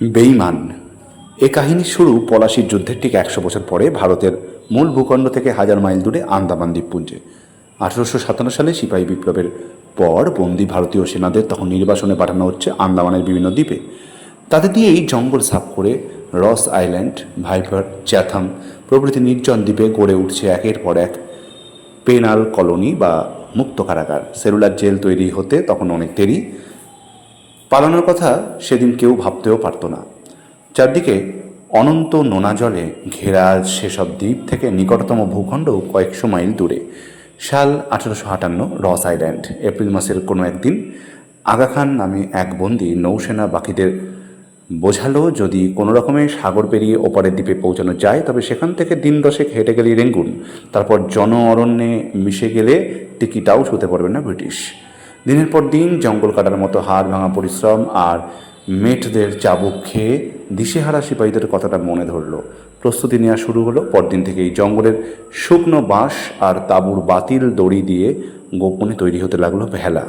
বেইমান এ কাহিনীর শুরু পলাশির যুদ্ধের ঠিক একশো বছর পরে ভারতের মূল ভূখণ্ড থেকে হাজার মাইল দূরে আন্দামান দ্বীপপুঞ্জে। আঠারোশো সাতান্ন সালে সিপাহী বিপ্লবের পর বন্দি ভারতীয় সেনাদের তখন নির্বাসনে পাঠানো হচ্ছে আন্দামানের বিভিন্ন দ্বীপে। তাদের দিয়েই জঙ্গল সাফ করে রস আইল্যান্ড, ভাইপার, চ্যাথাম প্রভৃতি নির্জন দ্বীপে গড়ে উঠছে একের পর এক পেনাল কলোনি বা মুক্ত কারাগার। সেলুলার জেল তৈরি হতে তখন অনেক দেরি। পালানোর কথা সেদিন কেউ ভাবতেও পারত না। চারদিকে অনন্ত নোনা জলে ঘেরা সেসব দ্বীপ থেকে নিকটতম ভূখণ্ড কয়েকশো মাইল দূরে। সাল আঠারোশো আটান্ন, রস আইল্যান্ড, এপ্রিল মাসের কোনো একদিন আগা খান নামে এক বন্দি নৌসেনা বাকিদের বোঝালো, যদি কোনো রকমে সাগর পেরিয়ে ওপারের দ্বীপে পৌঁছানো যায়, তবে সেখান থেকে দিন দশেক হেঁটে গেলেই রেঙ্গুন। তারপর জন অরণ্যে মিশে গেলে টিকিটাও শুতে পারবে না ব্রিটিশ। দিনের পর দিন জঙ্গল কাটার মতো হাড় ভাঙা পরিশ্রম আর মেটদের চাবুক খেয়ে দিশেহারা সিপাহীদের কথাটা মনে ধরলো। প্রস্তুতি নেওয়া শুরু হলো। পরদিন থেকেই জঙ্গলের শুকনো বাঁশ আর তাঁবুর বাতিল দড়ি দিয়ে গোপনে তৈরি হতে লাগল ভেলা।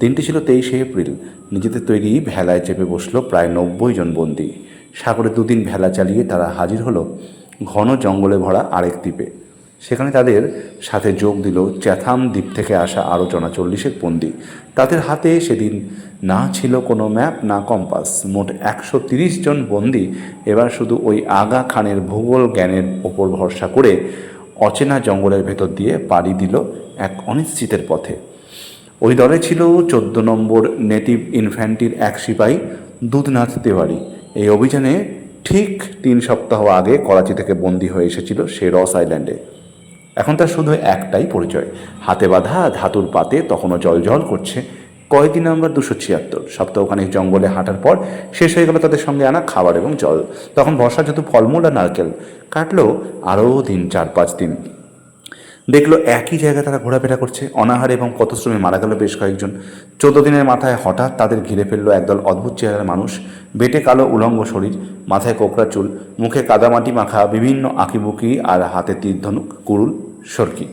দিনটি ছিল তেইশে এপ্রিল। নিজেদের তৈরি ভেলায় চেপে বসল প্রায় নব্বই জন বন্দি। সাগরে দুদিন ভেলা চালিয়ে তারা হাজির হলো ঘন জঙ্গলে ভরা আরেক দ্বীপে। সেখানে তাদের সাথে যোগ দিল চ্যাথাম দ্বীপ থেকে আসা আরও জনা চল্লিশেক বন্দি তাদের হাতে সেদিন না ছিল কোনো ম্যাপ, না কম্পাস। মোট একশো তিরিশ জন বন্দি। এবার শুধু ওই আগা খানের ভূগোল জ্ঞানের ওপর ভরসা করে অচেনা জঙ্গলের ভেতর দিয়ে পাড়ি দিল এক অনিশ্চিতের পথে। ওই দলে ছিল চোদ্দ নম্বর নেটিভ ইনফ্যান্টির এক সিপাহী দুধনাথ তেওয়ারি। এই অভিযানে ঠিক তিন সপ্তাহ আগে করাচি থেকে বন্দী হয়ে এসেছিল সে রস আইল্যান্ডে। এখন তার শুধু একটাই পরিচয়। হাতে বাঁধা, ধাতুর পাতে তখনও জল জল করছে। কয়দিন নাম্বার দুশো ছিয়াত্তর। সপ্তাহখানেক জঙ্গলে হাঁটার পর শেষ হয়ে গেল তাদের সঙ্গে আনা খাবার এবং জল। তখন বর্ষা যেহেতু ফলমূল আর নারকেল, কাটলো আরও দিন, চার পাঁচ দিন। দেখল একই জায়গায় তারা ঘোরাফেরা করছে। অনাহারে এবং পথশ্রমে মারা গেল বেশ কয়েকজন। চোদ্দ দিনের মাথায় হঠাৎ তাদের ঘিরে ফেলল একদল অদ্ভুত চেহারার মানুষ। বেটে কালো উলঙ্গ শরীর, মাথায় কোকড়া চুল, মুখে কাদামাটি মাখা বিভিন্ন আঁকিবুকি আর হাতে তীরধনুক কুরুল। সরকি।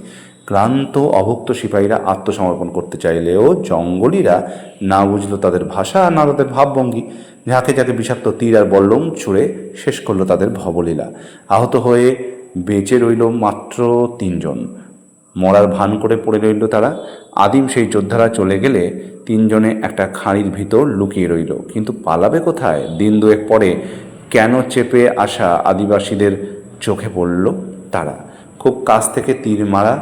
ক্লান্ত, অভুক্ত সিপাহীরা আত্মসমর্পণ করতে চাইলেও জঙ্গলিরা না বুঝল তাদের ভাষা, না তাদের ভাবভঙ্গি। ঝাঁকে ঝাঁকে বিষাক্ত তীর আর বল্লম ছুঁড়ে শেষ করল তাদের ভবলীলা। আহত হয়ে বেঁচে রইল মাত্র তিনজন। মরার ভান করে পড়ে রইল তারা। আদিম সেই যোদ্ধারা চলে গেলে তিনজনে একটা খাঁড়ির ভিতর লুকিয়ে রইল। কিন্তু পালাবে কোথায়? দিন দুয়েক পরে কেন চেপে আসা আদিবাসীদের চোখে পড়ল তারা? খুব কাছ থেকে তীর মারা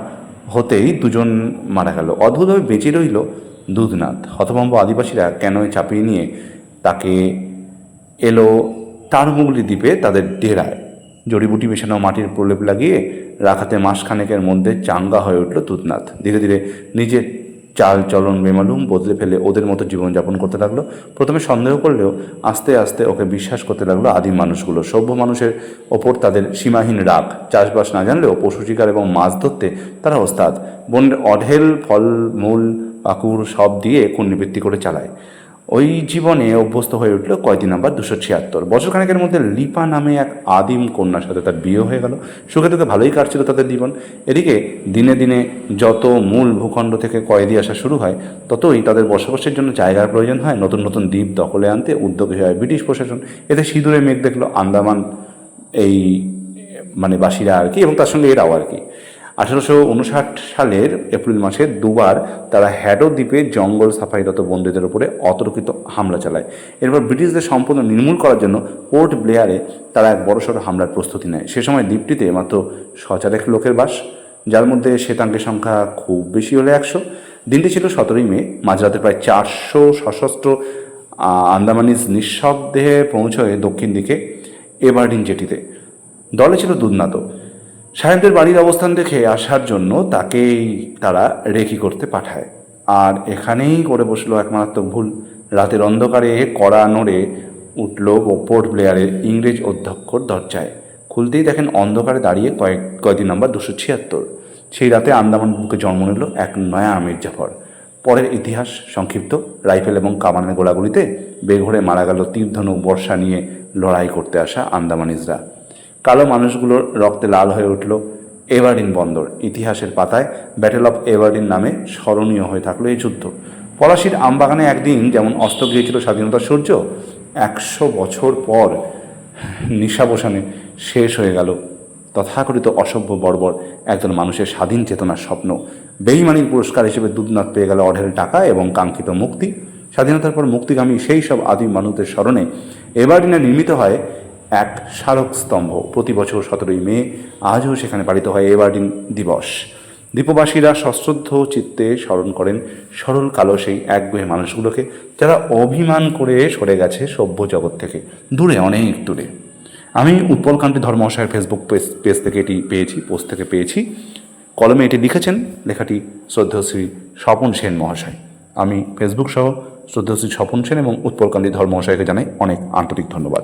হতেই দুজন মারা গেল। অদ্ভুতভাবে বেঁচে রইল দুধনাথ। হতভম্ব আদিবাসীরা কেন চাপিয়ে নিয়ে তাকে এলো তারমুগলি দ্বীপে তাদের ডেরায়। জড়িবুটি মেশানো মাটির প্রলেপ লাগিয়ে রাখাতে মাসখানেকের মধ্যে চাঙ্গা হয়ে উঠল দুধনাথ। ধীরে ধীরে নিজের চাল চলন বেমালুম বদলে ফেলে ওদের মতো জীবনযাপন করতে লাগল। প্রথমে সন্দেহ করলেও আস্তে আস্তে ওকে বিশ্বাস করতে লাগল আদিম মানুষগুলো। সভ্য মানুষের ওপর তাদের সীমাহীন রাগ। চাষবাস না জানলেও পশু শিকার এবং মাছ ধরতে তারা ওস্তাদ। বনের অঢেল ফল মূল পাকুর সব দিয়ে কুণ্ডিবৃত্তি করে চালায়। ওই জীবনে অভ্যস্ত হয়ে উঠল কয়দিন নাম্বার দুশো ছিয়াত্তর। বছরখানেকের মধ্যে লিপা নামে এক আদিম কন্যার সাথে তার বিয়ে হয়ে গেল। সুখে থেকে ভালোই কাটছিল তাদের জীবন। এদিকে দিনে দিনে যত মূল ভূখণ্ড থেকে কয়েদি আসা শুরু হয়, ততই তাদের বসবাসের জন্য জায়গার প্রয়োজন হয়, নতুন নতুন দ্বীপ দখলে আনতে উদ্যোগী হয় ব্রিটিশ প্রশাসন। এতে সিঁদুরে মেঘ দেখল আন্দামান, এই মানে বাসীরা আর কি, এবং তার সঙ্গে এরাও আর কি। আঠারোশো উনষাট সালের এপ্রিল মাসে দুবার তারা হ্যাডো দ্বীপে জঙ্গল সাফাইরত বন্দীদের উপরে অতর্কিত হামলা চালায়। এরপর ব্রিটিশদের সম্পূর্ণ নির্মূল করার জন্য পোর্ট ব্লেয়ারে তারা এক বড়সড় হামলার প্রস্তুতি নেয়। সে সময় দ্বীপটিতে মাত্র ছচারেক লোকের বাস, যার মধ্যে শ্বেতাঙ্গের সংখ্যা খুব বেশি হলে একশো। দিনটি ছিল সতেরোই মে, মাঝরাতে প্রায় চারশো সশস্ত্র আন্দামানিজ নিঃশব্দে পৌঁছয় দক্ষিণ দিকে এভারডিন জেটিতে। দলে ছিল দুধনাত সাহেবদের বাড়ির অবস্থান দেখে আসার জন্য তাকেই তারা রেকি করতে পাঠায়। আর এখানেই করে বসল এক মারাত্মক ভুল। রাতের অন্ধকারে কড়া নড়ে উঠল পোর্ট প্লেয়ারের ইংরেজ অধ্যক্ষর দরজায়। খুলতেই দেখেন অন্ধকারে দাঁড়িয়ে কয়েক কয়েকদিন নাম্বার দুশো ছিয়াত্তর। সেই রাতে আন্দামান বুকে জন্ম নিল এক নয়া আমির জাফর। পরের ইতিহাস সংক্ষিপ্ত। রাইফেল এবং কামানের গোলাগুলিতে বেঘরে মারা গেল তীরধনুক বর্ষা নিয়ে লড়াই করতে আসা আন্দামানিজরা কালো মানুষগুলোর রক্তে লাল হয়ে উঠল এভারডিন বন্দর। ইতিহাসের পাতায় ব্যাটেল অফ এভারডিন নামে স্মরণীয় হয়ে থাকল এই যুদ্ধ। পলাশির আমবাগানে একদিন যেমন অস্ত গিয়েছিল স্বাধীনতার সূর্য, একশো বছর পর নিশাবসানে শেষ হয়ে গেল। তথাকথিত অসভ্য বর্বর একজন মানুষের স্বাধীন চেতনার স্বপ্ন। বেইমানির পুরস্কার হিসেবে দুধনাথ পেয়ে গেল অঢেল টাকা এবং কাঙ্ক্ষিত মুক্তি। স্বাধীনতার পর মুক্তিগামী সেই সব আদিম মানুষদের স্মরণে এবারডিনে নির্মিত হয় এক স্মারক স্তম্ভ। প্রতি বছর সতেরোই মে আজও সেখানে পালিত হয় এবারডিন দিবস। দ্বীপবাসীরা সশ্রদ্ধ চিত্তে স্মরণ করেন সরল কালো সেই একগুয়ে মানুষগুলোকে, যারা অভিমান করে সরে গেছে সভ্য জগৎ থেকে, দূরে, অনেক দূরে। আমি উৎপলকান্তি ধর্মশায়ের ফেসবুক পেজ পেজ থেকে এটি পেয়েছি পোস্ট থেকে পেয়েছি। কলমে এটি লিখেছেন লেখাটি শ্রদ্ধশ্রী স্বপন সেন মহাশয়। আমি ফেসবুক সহ শ্রদ্ধশ্রী স্বপন সেন এবং উৎপলকান্তি ধর্মশায়কে জানাই অনেক আন্তরিক ধন্যবাদ।